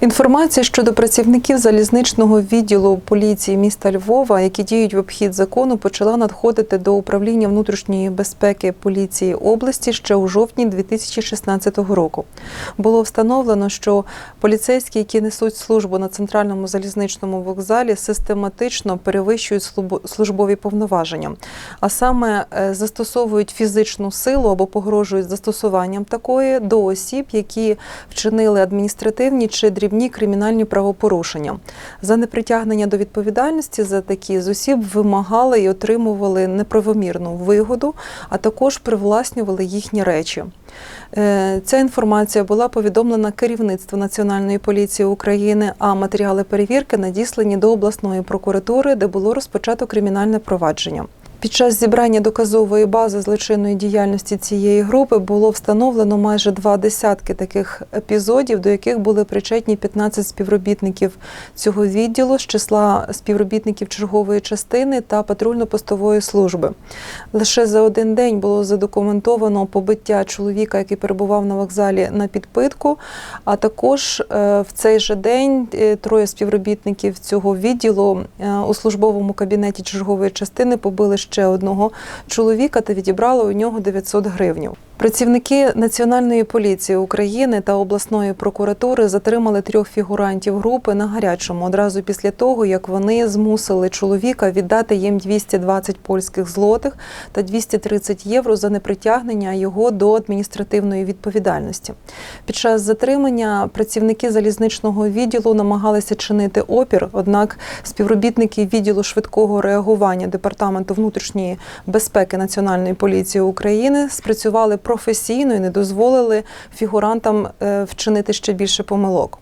Інформація щодо працівників залізничного відділу поліції міста Львова, які діють в обхід закону, почала надходити до управління внутрішньої безпеки поліції області ще у жовтні 2016 року. Було встановлено, що поліцейські, які несуть службу на центральному залізничному вокзалі, систематично перевищують службові повноваження, а саме е, застосовують фізичну силу або погрожують застосуванням такої до осіб, які вчинили адміністративні чи дрібні кримінальні правопорушення. За непритягнення до відповідальності за такі з осіб вимагали і отримували неправомірну вигоду, а також привласнювали їхні речі. Е, Ця інформація була повідомлена керівництву Національної поліції України, а матеріали перевірки надіслані до обласної прокуратури, де було розпочато кримінальне провадження. Під час зібрання доказової бази злочинної діяльності цієї групи було встановлено майже два десятки таких епізодів, до яких були причетні 15 співробітників цього відділу з числа співробітників чергової частини та патрульно-постової служби. Лише за один день було задокументовано побиття чоловіка, який перебував на вокзалі на підпитку. А також е, в цей же день е, троє співробітників цього відділу е, у службовому кабінеті чергової частини побили ще одного чоловіка та відібрала у нього 900 гривнів. Працівники Національної поліції України та обласної прокуратури затримали трьох фігурантів групи на гарячому одразу після того, як вони змусили чоловіка віддати їм 220 польських злотих та 230 євро за непритягнення його до адміністративної відповідальності. Під час затримання працівники залізничного відділу намагалися чинити опір, однак співробітники відділу швидкого реагування департаменту внутрішньої безпеки Національної поліції України спрацювали професійно і не дозволили фігурантам е, вчинити ще більше помилок.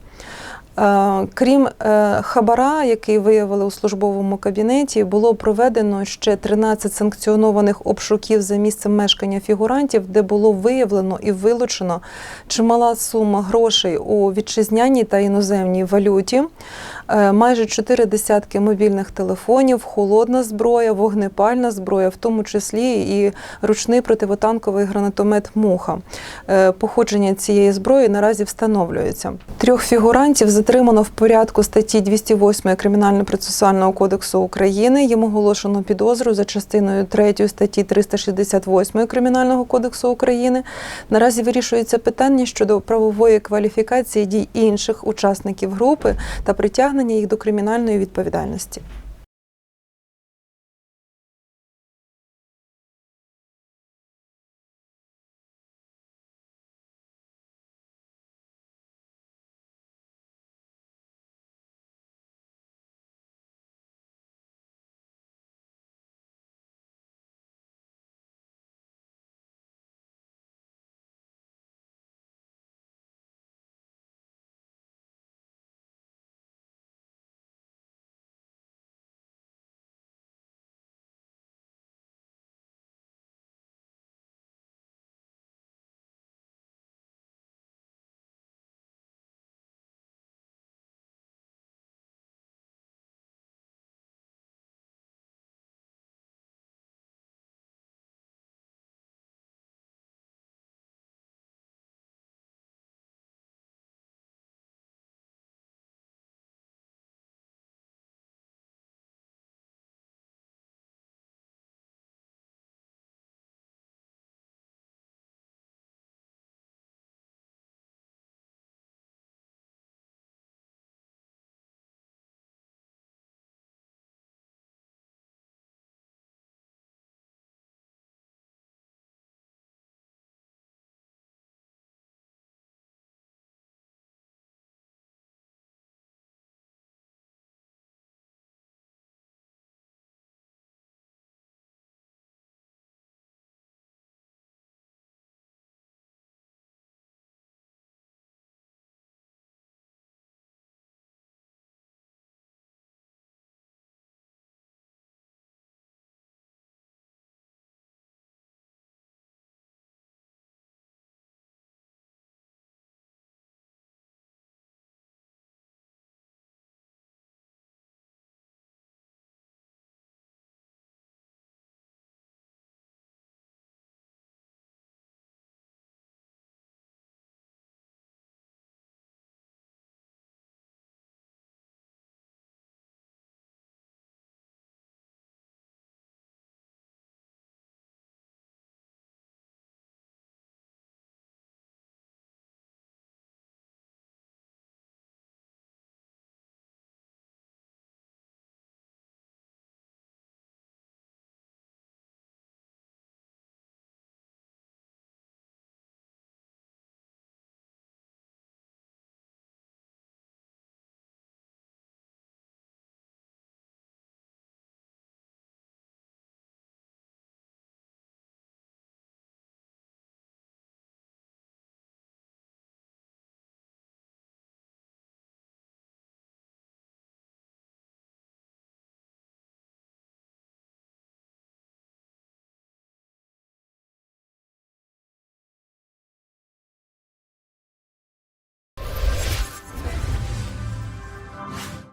Е, Крім е, хабара, який виявили у службовому кабінеті, було проведено ще 13 санкціонованих обшуків за місцем мешкання фігурантів, де було виявлено і вилучено чимала сума грошей у вітчизняній та іноземній валюті, майже чотири десятки мобільних телефонів, холодна зброя, вогнепальна зброя, в тому числі і ручний противотанковий гранатомет Муха. Е, Походження цієї зброї наразі встановлюється. Трьох фігурантів затримано в порядку статті 208 Кримінально-процесуального кодексу України. Їм оголошено підозру за частиною 3 статті 368 Кримінального кодексу України. Наразі вирішується питання щодо правової кваліфікації дій інших учасників групи та притягнення їх до кримінальної відповідальності.